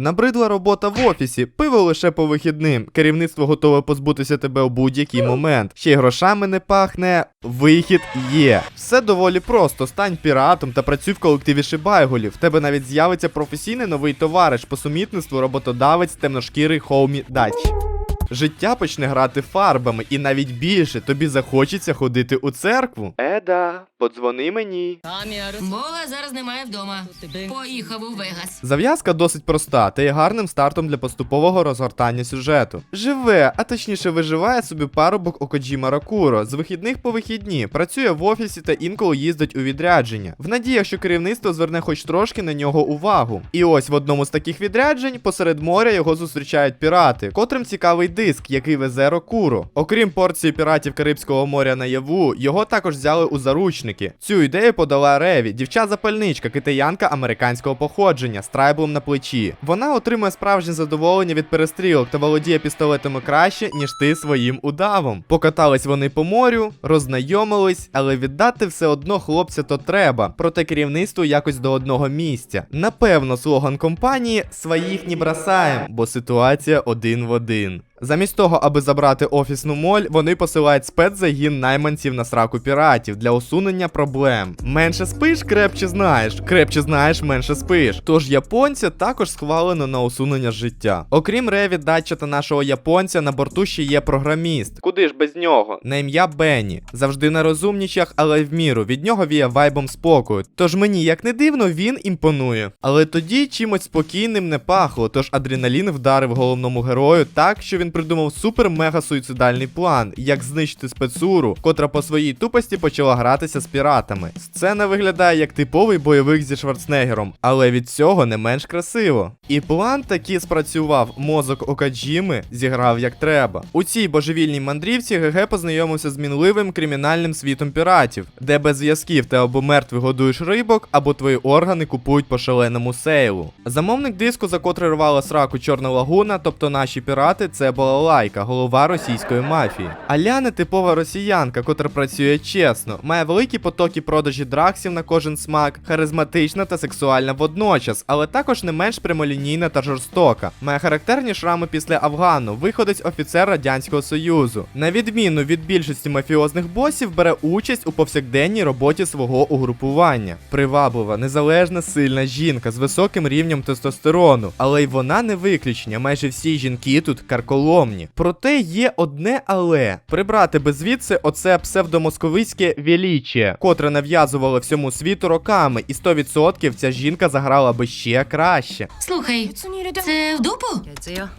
Набридла робота в офісі, пиво лише по вихідним. Керівництво готове позбутися тебе у будь-який момент. Ще й грошами не пахне. Вихід є. Все доволі просто. Стань піратом та працюй в колективі шибайголів. В тебе навіть з'явиться професійний новий товариш по сумітництву, роботодавець, темношкірий хоумі дач. Життя почне грати фарбами, і навіть більше тобі захочеться ходити у церкву. Еда, подзвони мені. Бога зараз немає вдома. Поїхав у Вегас. Зав'язка досить проста та є гарним стартом для поступового розгортання сюжету. Живе, а точніше виживає собі парубок Окоджіма Ракуро з вихідних по вихідні, працює в офісі та інколи їздить у відрядження, в надіях, що керівництво зверне хоч трошки на нього увагу. І ось в одному з таких відряджень посеред моря його зустрічають пірати, котрим цікавий диск, який везе Рокуро. Окрім порції піратів Карибського моря наяву, його також взяли у заручники. Цю ідею подала Реві, дівча-запальничка, китаянка американського походження з трайблом на плечі. Вона отримує справжнє задоволення від перестрілок та володіє пістолетами краще, ніж ти своїм удавом. Покатались вони по морю, роззнайомились, але віддати все одно хлопця то треба. Проте керівництво якось до одного місця. Напевно, слоган компанії своїх не бросаєм, бо ситуація один в один. Замість того, аби забрати офісну моль, вони посилають спецзагін найманців на сраку піратів для усунення проблем. Менше спиш, крепче знаєш. Крепче знаєш, менше спиш. Тож японця також схвалено на усунення життя. Окрім Реві, Датча та нашого японця, на борту ще є програміст. Куди ж без нього? На ім'я Бенні. Завжди на розумнічах, але в міру. Від нього віє вайбом спокою. Тож мені, як не дивно, він імпонує. Але тоді чимось спокійним не пахло, тож адреналін вдарив головному герою так, що він придумав супер-мега суїцидальний план, як знищити спецуру, котра по своїй тупості почала гратися з піратами. Сцена виглядає як типовий бойовик зі Шварценеггером, але від цього не менш красиво. І план таки спрацював. Мозок Окаджіми зіграв як треба. У цій божевільній мандрівці ГГ познайомився з мінливим кримінальним світом піратів, де без зв'язків ти або мертвих годуєш рибок, або твої органи купують по шаленому сейлу. Замовник диску, за котрий рвала сраку Чорна Лагуна, тобто наші пірати, це балалайка, голова російської мафії. Аляна типова росіянка, котра працює чесно, має великі потоки продажі драксів на кожен смак, харизматична та сексуальна водночас, але також не менш прямолінійна та жорстока. Має характерні шрами після Афгану, виходить офіцер Радянського Союзу. На відміну від більшості мафіозних босів, бере участь у повсякденній роботі свого угрупування. Приваблива, незалежна, сильна жінка з високим рівнем тестостерону, але й вона не виключення. Майже всі жінки тут карколомні. Проте є одне але прибрати би звідси оце псевдомосковицьке величіє, котре нав'язувало всьому світу роками, і 100% ця жінка заграла би ще краще. Слухай, це в дупу?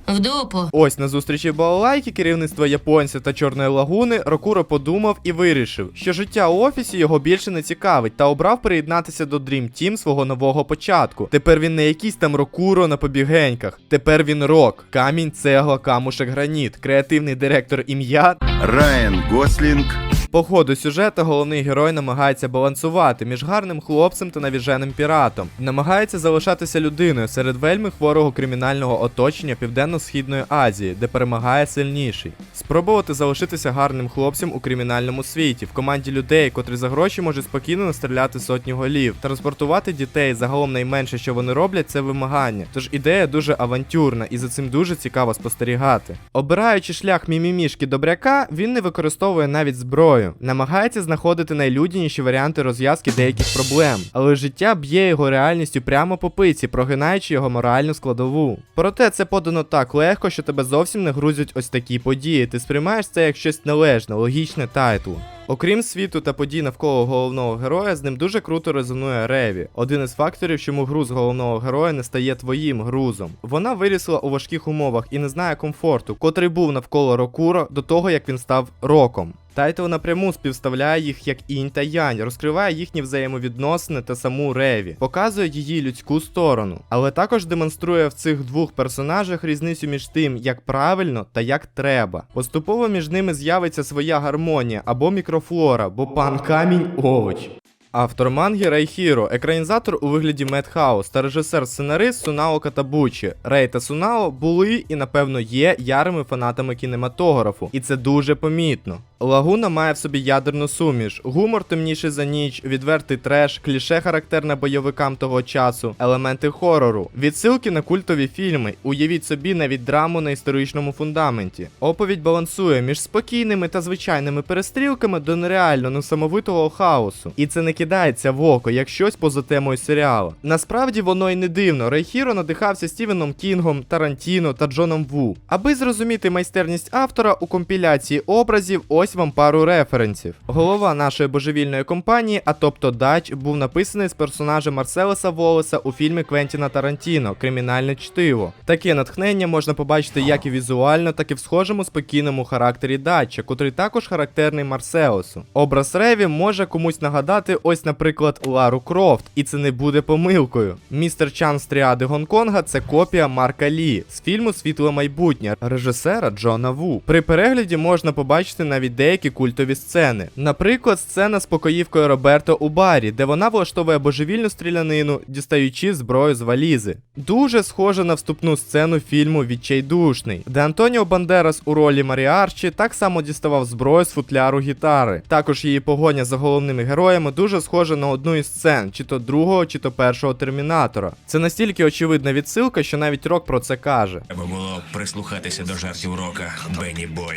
В дупу. Ось на зустрічі балалайки керівництва японця та Чорної лагуни Рокуро подумав і вирішив, що життя у офісі його більше не цікавить, та обрав приєднатися до Dream Team свого нового початку. Тепер він не якийсь там Рокуро на побігеньках. Тепер він рок, камінь, цегла, камушек, граніт, креативний директор ім'я Райан Гослінг по ходу сюжету головний герой намагається балансувати між гарним хлопцем та навіженим піратом. Намагається залишатися людиною серед вельми хворого кримінального оточення Південно-Східної Азії, де перемагає сильніший. Спробувати залишитися гарним хлопцем у кримінальному світі, в команді людей, котрі за гроші можуть спокійно настріляти сотні голів, транспортувати дітей. Загалом найменше, що вони роблять, це вимагання. Тож ідея дуже авантюрна і за цим дуже цікаво спостерігати. Обираючи шлях мімімішки добряка, він не використовує навіть зброю, намагається знаходити найлюдяніші варіанти розв'язки деяких проблем, але життя б'є його реальністю прямо по пиці, прогинаючи його моральну складову. Проте це подано так легко, що тебе зовсім не грузять ось такі події. Ти сприймаєш це як щось належне, логічне тайтлу. Окрім світу та подій навколо головного героя, з ним дуже круто резонує Реві, один із факторів, чому груз головного героя не стає твоїм грузом. Вона вирісла у важких умовах і не знає комфорту, котрий був навколо Рокуро до того, як він став роком. Тайтл напряму співставляє їх як інь та янь, розкриває їхні взаємовідносини та саму Реві, показує її людську сторону, але також демонструє в цих двох персонажах різницю між тим, як правильно та як треба. Поступово між ними з'явиться своя гармонія або мікрофлора, бо пан камінь овоч. Автор манги Рей Хіро, екранізатор у вигляді Медхаус та режисер-сценарист Сунао Катабучі. Рей та Сунао були і, напевно, є ярими фанатами кінематографу, і це дуже помітно. Лагуна має в собі ядерну суміш, гумор темніший за ніч, відвертий треш, кліше характерне бойовикам того часу, елементи хорору, відсилки на культові фільми. Уявіть собі навіть драму на історичному фундаменті. Оповідь балансує між спокійними та звичайними перестрілками до нереально несамовитого хаосу. І це не кидається в око, як щось поза темою серіалу. Насправді воно й не дивно. Рейхіро надихався Стівеном Кінгом, Тарантіно та Джоном Ву. Аби зрозуміти майстерність автора у компіляції образів, ось вам пару референсів. Голова нашої божевільної компанії, а тобто Дач, був написаний з персонажа Марселеса Волеса у фільмі Квентіна Тарантіно Кримінальне чтиво. Таке натхнення можна побачити як і візуально, так і в схожому спокійному характері Дача, котрий також характерний Марселесу. Образ Реві може комусь нагадати ось, наприклад, Лару Крофт, і це не буде помилкою. Містер Чан з тріади Гонконга це копія Марка Лі з фільму Світле майбутнє режисера Джона Ву. При перегляді можна побачити навіть деякі культові сцени. Наприклад, сцена з покоївкою Роберто у барі, де вона влаштовує божевільну стрілянину, дістаючи зброю з валізи. Дуже схоже на вступну сцену фільму Відчайдушний, де Антоніо Бандерас у ролі Маріарчі так само діставав зброю з футляру гітари. Також її погоня за головними героями дуже схожа на одну із сцен, чи то другого, чи то першого термінатора. Це настільки очевидна відсилка, що навіть рок про це каже. Треба було прислухатися до жартів рока Бенні Бой.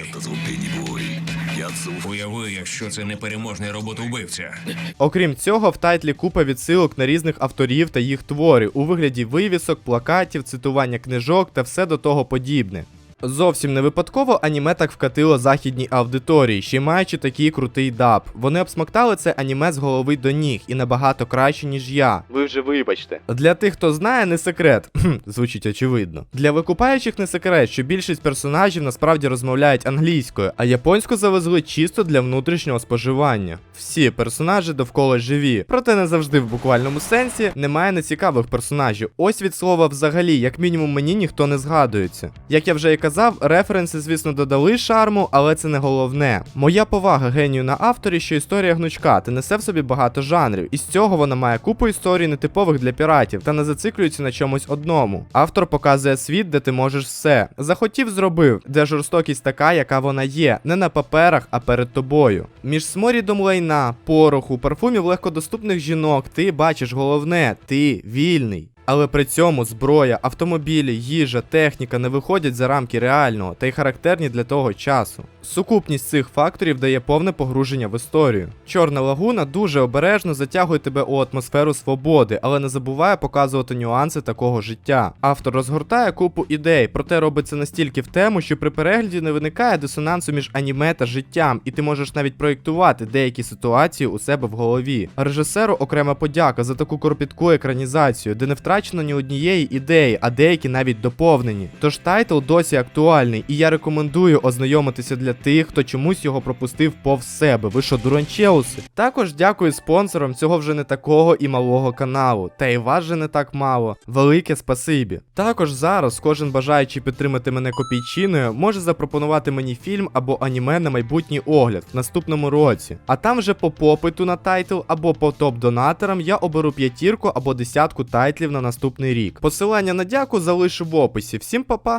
Уяви, якщо це непереможний робот-убивця. Окрім цього, в тайтлі купа відсилок на різних авторів та їх твори у вигляді вивісок, плакатів, цитування книжок та все до того подібне. Зовсім не випадково аніме так вкатило західній аудиторії, ще й маючи такий крутий даб. Вони обсмоктали це аніме з голови до ніг і набагато краще, ніж я. Ви вже вибачте. Для тих, хто знає, не секрет. Звучить очевидно. Для викупаючих не секрет, що більшість персонажів насправді розмовляють англійською, а японську завезли чисто для внутрішнього споживання. Всі персонажі довкола живі, проте не завжди в буквальному сенсі немає нецікавих персонажів. Ось від слова взагалі, як мінімум, мені ніхто не згадується. Як я вже і казав, референси, звісно, додали шарму, але це не головне. Моя повага генію на авторі, що історія гнучка та несе в собі багато жанрів, і з цього вона має купу історій нетипових для піратів та не зациклюється на чомусь одному. Автор показує світ, де ти можеш все. Захотів, зробив, де жорстокість така, яка вона є, не на паперах, а перед тобою. Між сморідом лайна, пороху, парфумів легкодоступних жінок, ти бачиш головне, ти вільний. Але при цьому зброя, автомобілі, їжа, техніка не виходять за рамки реального та й характерні для того часу. Сукупність цих факторів дає повне погруження в історію. Чорна лагуна дуже обережно затягує тебе у атмосферу свободи, але не забуває показувати нюанси такого життя. Автор розгортає купу ідей, проте робить це настільки в тему, що при перегляді не виникає дисонансу між аніме та життям, і ти можеш навіть проєктувати деякі ситуації у себе в голові. Режисеру окрема подяка за таку кропітку екранізацію, де не втрачено ні однієї ідеї, а деякі навіть доповнені. Тож тайтл досі актуальний, і я рекомендую ознайомитися для тих, хто чомусь його пропустив повз себе. Ви що, дуранчеуси? Також дякую спонсорам цього вже не такого і малого каналу. Та й вас же не так мало. Велике спасибі. Також зараз кожен бажаючий підтримати мене копійчиною може запропонувати мені фільм або аніме на майбутній огляд в наступному році. А там вже по попиту на тайтл або по топ-донаторам я оберу п'ятірку або десятку тайтлів на наступний рік. Посилання на дяку залишу в описі. Всім па-па!